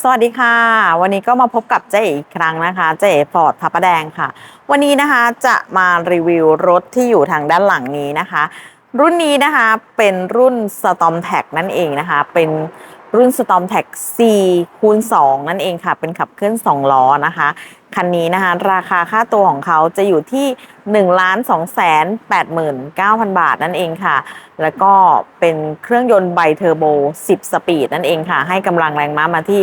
สวัสดีค่ะ วันนี้ก็มาพบกับเจ๊อีกครั้งนะคะ เจ๊ฟอร์ดพระประแดงค่ะ วันนี้นะคะจะมารีวิวรถที่อยู่ทางด้านหลังนี้นะคะ รุ่นนี้นะคะเป็นรุ่น Storm t a g นั่นเองนะคะ เป็น รุ่น Storm t a g 4คูณ2นั่นเองค่ะ เป็นขับเคลื่อน 2 ล้อนะคะ คันนี้นะคะ ราคาค่าตัวของเขาจะอยู่ที่1ล้าน2แสน89,000 บาทนั่นเองค่ะ แล้วก็เป็นเครื่องยนต์ไบเทอร์โบ 10 สปีดนั่นเองค่ะ ให้กำลังแรงม้ามาที่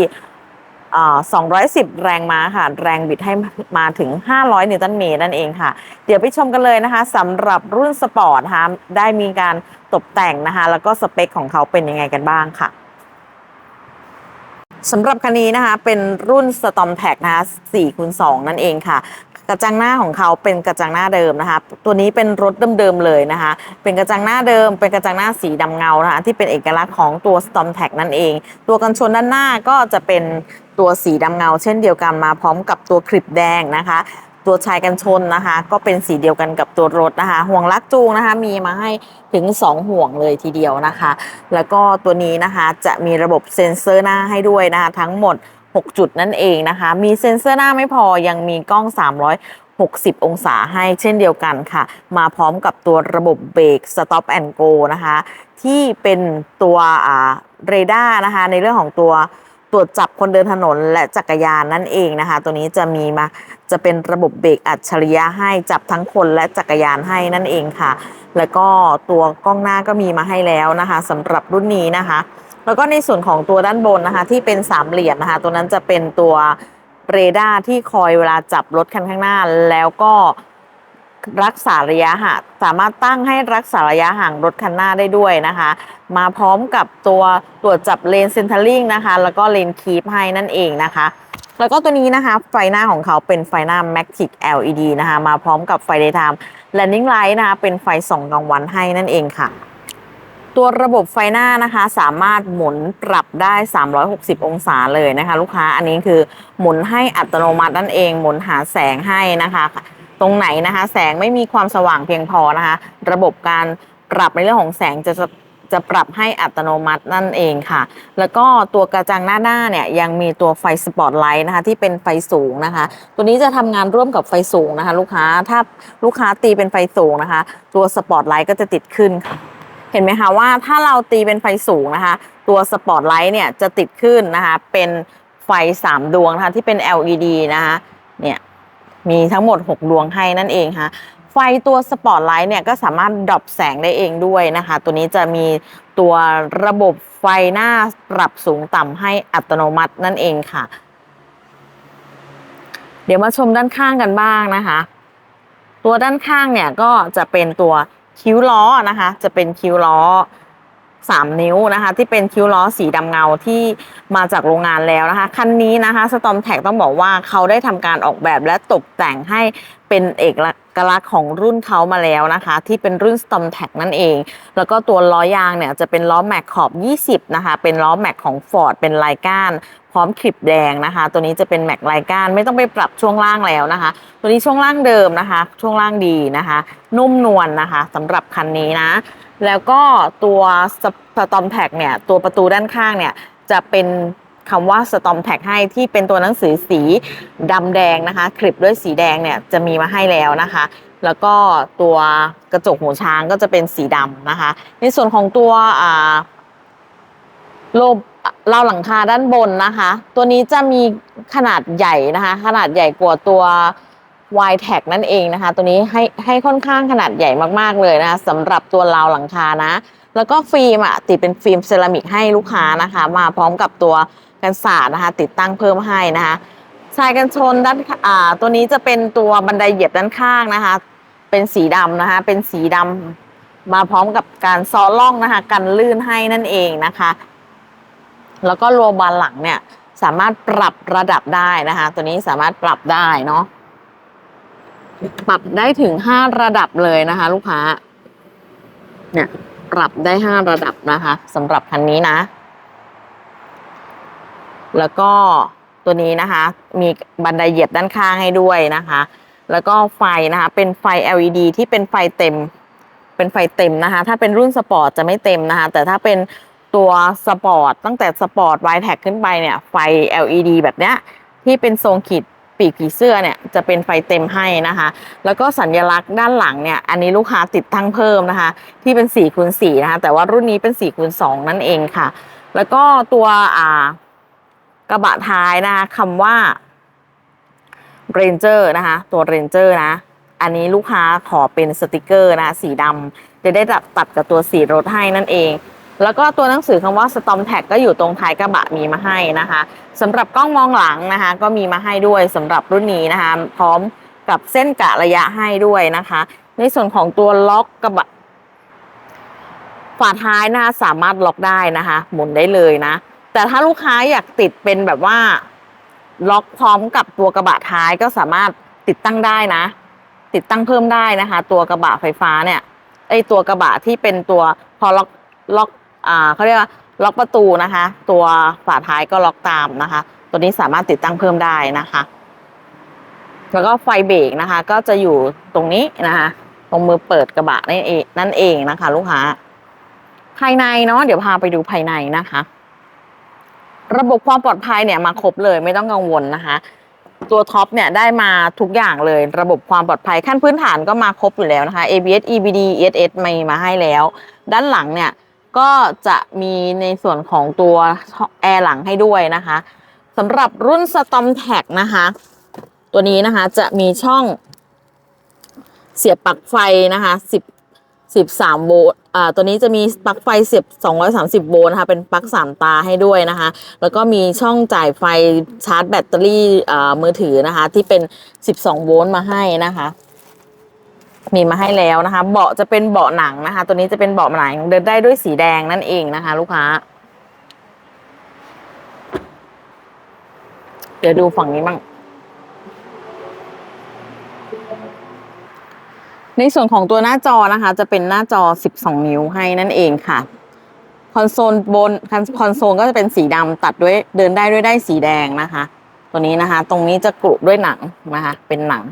อ่า210 แรงม้าค่ะ แรงบิดให้มาถึง 500 นิวตันเมตรนั่นเองค่ะ เดี๋ยวไปชมกันเลยนะคะสำหรับรุ่นสปอร์ตนะคะได้มีการตกแต่งนะคะ แล้วก็สเปคของเขาเป็นยังไงกันบ้างค่ะ สำหรับคันนี้นะคะ เป็นรุ่น Storm t a g นะคะ4คูณ2นั่นเองค่ะ กระจังหน้าของเขาเป็นกระจังหน้าเดิมนะคะ ตัวนี้เป็นรถเดิมๆเลยนะคะ เป็นกระจังหน้าเดิม เป็นกระจังหน้าสีดำเงานะคะที่เป็นเอกลักษณ์ของตัว Storm t a g นั่นเอง ตัวกันชนด้านหน้าก็จะเป็นตัวสีดำเงา เช่นเดียวกันมาพร้อมกับตัวคลิปแดงนะคะ ตัวชายกันชนนะคะ ก็เป็นสีเดียวกันกับตัวรถนะคะ ห่วงลักจูงนะคะ มีมาให้ถึง 2 ห่วงเลยทีเดียวนะคะ แล้วก็ตัวนี้นะคะจะมีระบบเซ็นเซอร์หน้าให้ด้วยนะคะ ทั้งหมด 6 จุดนั่นเองนะคะ มีเซ็นเซอร์หน้าไม่พอยังมีกล้อง360 องศาให้เช่นเดียวกันค่ะ มาพร้อมกับตัวระบบเบรก Stop and Go นะคะ ที่เป็นตัวอ่าเรดาร์นะคะ ในเรื่องของตัว ตรวจจับคนเดินถนนและจักรยานนั่นเองนะคะ ตัวนี้จะมีมาจะเป็นระบบเบรกอัจฉริยะให้จับทั้งคนและจักรยานให้นั่นเองค่ะ แล้วก็ตัวกล้องหน้าก็มีมาให้แล้วนะคะสำหรับรุ่นนี้นะคะ แล้วก็ในส่วนของตัวด้านบนนะคะ ที่เป็นสามเหลี่ยมนะคะ ตัวนั้นจะเป็นตัวเรดาร์ที่คอยเวลาจับรถคันข้างหน้าแล้วก็ รักษาระยะห่างสามารถตั้งให้รักษาระยะห่างรถคันหน้าได้ด้วยนะคะ มาพร้อมกับตัวตรวจจับเลนเซนเทอร์ลิงนะคะ แล้วก็เลนคีปให้นั่นเองนะคะ แล้วก็ตัวนี้นะคะไฟหน้าของเขาเป็นไฟหน้า Matic LED นะคะ มาพร้อมกับไฟ daytime landing light นะคะ เป็นไฟส่องกลางวันให้นั่นเองค่ะตัวระบบไฟหน้านะคะสามารถหมุนปรับได้ 360 องศาเลยนะคะ ลูกค้าอันนี้คือหมุนให้อัตโนมัตินั่นเอง หมุนหาแสงให้นะคะ ตรงไหนนะคะ แสงไม่มีความสว่างเพียงพอนะคะ ระบบการปรับในเรื่องของแสงจะจะจะปรับให้อัตโนมัตินั่นเองค่ะ แล้วก็ตัวกระจังหน้าหน้าเนี่ยยังมีตัวไฟสปอตไลท์นะคะที่เป็นไฟสูงนะคะ ตัวนี้จะทำงานร่วมกับไฟสูงนะคะ ลูกค้าถ้าลูกค้าตีเป็นไฟสูงนะคะ ตัวสปอตไลท์ก็จะติดขึ้นค่ะเห็นไหมคะว่าถ้าเราตีเป็นไฟสูงนะคะ ตัวสปอตไลท์เนี่ยจะติดขึ้นนะคะ เป็นไฟ 3 ดวงนะคะที่เป็น LED นะคะเนี่ย มีทั้งหมด 6 ดวงให้นั่นเองค่ะไฟตัวสปอตไลท์เนี่ยก็สามารถดรอปแสงได้เองด้วยนะคะ ตัวนี้จะมีตัวระบบไฟหน้าปรับสูงต่ำให้อัตโนมัตินั่นเองค่ะ เดี๋ยวมาชมด้านข้างกันบ้างนะคะ ตัวด้านข้างเนี่ยก็จะเป็นตัวคิ้วล้อนะคะ จะเป็นคิ้วล้อ 3 นิ้วนะคะ ที่เป็นคิ้วล้อสีดำเงาที่มาจากโรงงานแล้วนะคะ คันนี้นะคะสตอมแท็กต้องบอกว่าเขาได้ทำการออกแบบและตกแต่งให้เป็นเอกลักษณ์ของรุ่นเขามาแล้วนะคะ ที่เป็นรุ่น Storm t a g นั่นเอง แล้วก็ตัวล้อยางเนี่ยจะเป็นล้อแม็กขอบ 20 นะคะ เป็นล้อแม็กของ Ford เป็นลายก้านพร้อมคลิปแดงนะคะ ตัวนี้จะเป็นแม็กลายก้านไม่ต้องไปปรับช่วงล่างแล้วนะคะ ตัวนี้ช่วงล่างเดิมนะคะ ช่วงล่างดีนะคะ นุ่มนวลนะคะสำหรับคันนี้นะ แล้วก็ตัวสตอมแท็กเนี่ยตัวประตูด้านข้างเนี่ยจะเป็นคำว่าสตอมแท็กให้ที่เป็นตัวหนังสือสีดำแดงนะคะคลิปด้วยสีแดงเนี่ยจะมีมาให้แล้วนะคะ แล้วก็ตัวกระจกหูช้างก็จะเป็นสีดำนะคะ ในส่วนของตัวอ่าโลบราวหลังคาด้านบนนะคะ ตัวนี้จะมีขนาดใหญ่นะคะ ขนาดใหญ่กว่าตัว y t a g นั่นเองนะคะ ตัวนี้ให้ให้ค่อนข้างขนาดใหญ่มากๆเลยนะคะสำหรับตัวราวหลังคานะ แล้วก็ฟิล์มอะติดเป็นฟิล์มเซรามิกให้ลูกค้านะคะ มาพร้อมกับตัวกันศาสนะคะ ติดตั้งเพิ่มให้นะคะชายกันชนด้านอ่าตัวนี้จะเป็นตัวบันไดเหยียบด้านข้างนะคะ เป็นสีดำนะคะ เป็นสีดำมาพร้อมกับการซ้อล่องนะคะ กันลื่นให้นั่นเองนะคะ แล้วก็โลบานหลังเนี่ยสามารถปรับระดับได้นะคะ ตัวนี้สามารถปรับได้เนาะ ปรับได้ถึงห้าระดับเลยนะคะ ลูกค้า เนี่ย ปรับได้ห้าระดับนะคะสำหรับคันนี้นะ แล้วก็ตัวนี้นะคะ มีบันไดเหยียบด้านข้างให้ด้วยนะคะ แล้วก็ไฟนะคะ เป็นไฟ LED ที่เป็นไฟเต็ม เป็นไฟเต็มนะคะ ถ้าเป็นรุ่นสปอร์ตจะไม่เต็มนะคะ แต่ถ้าเป็นตัวสปอร์ตตั้งแต่สปอร์ตไวแท็กขึ้นไปเนี่ย ไฟ LED แบบเนี้ยที่เป็นทรงขีด ปีกผีเสื้อเนี่ยจะเป็นไฟเต็มให้นะคะ แล้วก็สัญลักษณ์ด้านหลังเนี่ยอันนี้ลูกค้าติดตั้งเพิ่มนะคะ ที่เป็น4คูณ4นะคะ แต่ว่ารุ่นนี้เป็น4คูณ2นั่นเองค่ะ แล้วก็ตัวอ่ากระบะท้ายนะคะคำว่า Ranger นะคะ ตัว Ranger นะอันนี้ลูกค้าขอเป็นสติกเกอร์นะสีดำจะได้ตัดตัดกับตัวสีรถให้นั่นเอง แล้วก็ตัวหนังสือคำว่า Storm Tag ก็อยู่ตรงท้ายกระบะมีมาให้นะคะสำหรับกล้องมองหลังนะคะ ก็มีมาให้ด้วยสำหรับรุ่นนี้นะคะ พร้อมกับเส้นกะระยะให้ด้วยนะคะ ในส่วนของตัวล็อกกระบะฝาท้ายนะคะสามารถล็อกได้นะคะ หมุนได้เลยนะ แต่ถ้าลูกค้าอยากติดเป็นแบบว่าล็อกพร้อมกับตัวกระบะท้ายก็สามารถติดตั้งได้นะ ติดตั้งเพิ่มได้นะคะ ตัวกระบะไฟฟ้าเนี่ยไอตัวกระบะที่เป็นตัวพอล็อกล็อก อ่าเขาเรียกว่าล็อกประตูนะคะ ตัวฝาท้ายก็ล็อกตามนะคะ ตัวนี้สามารถติดตั้งเพิ่มได้นะคะ แล้วก็ไฟเบรกนะคะ ก็จะอยู่ตรงนี้นะคะ ตรงมือเปิดกระบะนั่นเองนั่นเองนะคะ ลูกค้า ภายในเนาะเดี๋ยวพาไปดูภายในนะคะ ระบบความปลอดภัยเนี่ยมาครบเลยไม่ต้องกังวลนะคะตัวท็อปเนี่ยได้มาทุกอย่างเลย ระบบความปลอดภัยขั้นพื้นฐานก็มาครบอยู่แล้วนะคะ ABS EBD ESS มีมาให้แล้ว ด้านหลังเนี่ย ก็จะมีในส่วนของตัวแอร์หลังให้ด้วยนะคะสำหรับรุ่น Storm Tag นะคะ ตัวนี้นะคะจะมีช่องเสียบปลั๊กไฟนะคะ10 13โวลต์อ่าตัวนี้จะมีปลั๊กไฟเสียบ230โวลต์นะคะเป็นปลั๊กสามตาให้ด้วยนะคะ แล้วก็มีช่องจ่ายไฟชาร์จแบตเตอรี่อ่ามือถือนะคะ ที่เป็น 12 โวลต์มาให้นะคะ มีมาให้แล้วนะคะ เบาะจะเป็นเบาะหนังนะคะ ตัวนี้จะเป็นเบาะหนังเดินได้ด้วยสีแดงนั่นเองนะคะ ลูกค้า เดี๋ยวดูฝั่งนี้บ้างในส่วนของตัวหน้าจอนะคะ จะเป็นหน้าจอ 12 นิ้วให้นั่นเองค่ะ คอนโซลบนคอนโซลก็จะเป็นสีดำตัดด้วยเดินได้ด้วยได้สีแดงนะคะ ตัวนี้นะคะ ตรงนี้จะกรุด้วยหนังนะคะ เป็นหนัง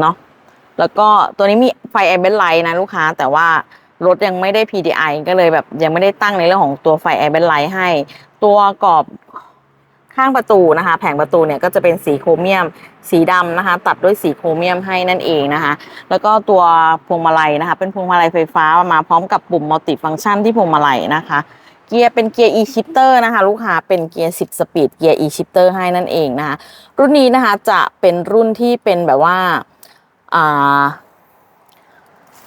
เนาะ แล้วก็ตัวนี้มีไฟแอร์เบนไลท์นะลูกค้า แต่ว่ารถยังไม่ได้ PDI ก็เลยแบบยังไม่ได้ตั้งในเรื่องของตัวไฟแอร์เบนไลท์ให้ ตัวกรอบข้างประตูนะคะ แผงประตูเนี่ยก็จะเป็นสีโครเมียม สีดำนะคะ ตัดด้วยสีโครเมียมให้นั่นเองนะคะ แล้วก็ตัวพวงมาลัยนะคะ เป็นพวงมาลัยไฟฟ้ามาพร้อมกับปุ่มมัลติฟังก์ชันที่พวงมาลัยนะคะ เกียร์เป็นเกียร์ e shifter นะคะ ลูกค้าเป็นเกียร์ 10 สปีดเกียร์ e shifter ให้นั่นเองนะคะ รุ่นนี้นะคะจะเป็นรุ่นที่เป็นแบบว่า อ่า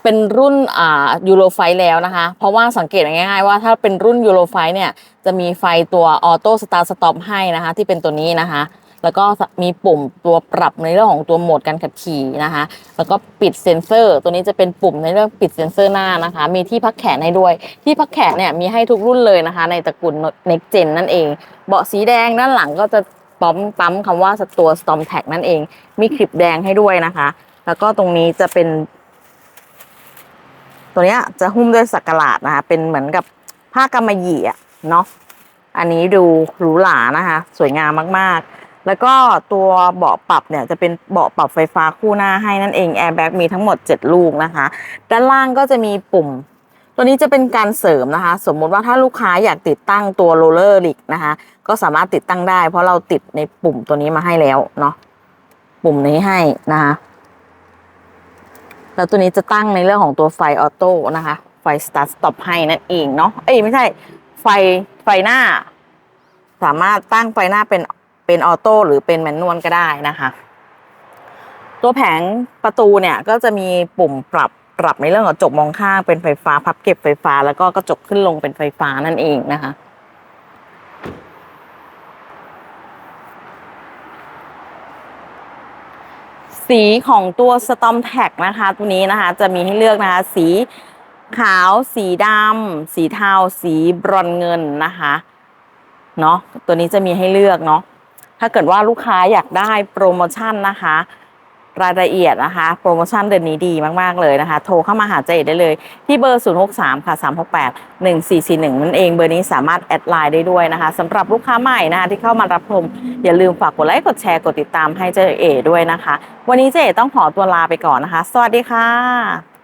เป็นรุ่นอ่ายูโรไฟแล้วนะคะ เพราะว่าสังเกตง่ายๆว่าถ้าเป็นรุ่นยูโรไฟเนี่ยจะมีไฟตัวออโต้สตาร์สต็อปให้นะคะ ที่เป็นตัวนี้นะคะ แล้วก็มีปุ่มตัวปรับในเรื่องของตัวโหมดการขับขี่นะคะ แล้วก็ปิดเซ็นเซอร์ ตัวนี้จะเป็นปุ่มในเรื่องปิดเซ็นเซอร์หน้านะคะ มีที่พักแขนให้ด้วย ที่พักแขนเนี่ยมีให้ทุกรุ่นเลยนะคะ ในตระกูล Next Gen นั่นเอง เบาะสีแดงด้านหลังก็จะปั๊มปั๊มคำว่าตัว Storm Tag นั่นเอง มีคลิปแดงให้ด้วยนะคะ แล้วก็ตรงนี้จะเป็น ตัวเนี้ยจะหุ้มด้วยสักหลาดนะคะ เป็นเหมือนกับผ้ากำมะหยี่อะเนาะอันนี้ดูหรูหรานะคะ สวยงามมากๆ แล้วก็ตัวเบาะปรับเนี่ยจะเป็นเบาะปรับไฟฟ้าคู่หน้าให้นั่นเองแอร์แบ็กมีทั้งหมด 7 ลูกนะคะ ด้านล่างก็จะมีปุ่ม ตัวนี้จะเป็นการเสริมนะคะ สมมุติว่าถ้าลูกค้าอยากติดตั้งตัวโรลเลอร์ลิกนะคะ ก็สามารถติดตั้งได้ เพราะเราติดในปุ่มตัวนี้มาให้แล้วเนาะปุ่มนี้ให้นะคะ แล้วตัวนี้จะตั้งในเรื่องของตัวไฟออโต้นะคะ ไฟ start stop ให้นั่นเองเนาะเอ้ยไม่ใช่ไฟไฟหน้า สามารถตั้งไฟหน้าเป็นเป็นออโต้หรือเป็นแมนนวลก็ได้นะคะ ตัวแผงประตูเนี่ยก็จะมีปุ่มปรับปรับในเรื่องของกระจกมองข้างเป็นไฟฟ้าพับเก็บไฟฟ้า แล้วก็กระจกขึ้นลงเป็นไฟฟ้านั่นเองนะคะ สีของตัวสตอมแท็กนะคะ ตัวนี้นะคะจะมีให้เลือกนะคะ สีขาว สีดำสีเทา สีบรอนเงินนะคะเนาะตัวนี้จะมีให้เลือกเนาะถ้าเกิดว่าลูกค้าอยากได้โปรโมชั่นนะคะ รายละเอียดนะคะ โปรโมชั่นเดือนนี้ดีมาก ๆ เลยนะคะ โทรเข้ามาหาเจเอกได้เลย ที่เบอร์ 063 ค่ะ 368 1441 นั่นเองเบอร์นี้สามารถแอดไลน์ได้ด้วยนะคะสำหรับลูกค้าใหม่นะคะที่เข้ามารับชมอย่าลืมฝากกดไลค์กดแชร์กดติดตามให้เจเอกด้วยนะคะ วันนี้เจเอกต้องขอตัวลาไปก่อนนะคะ สวัสดีค่ะ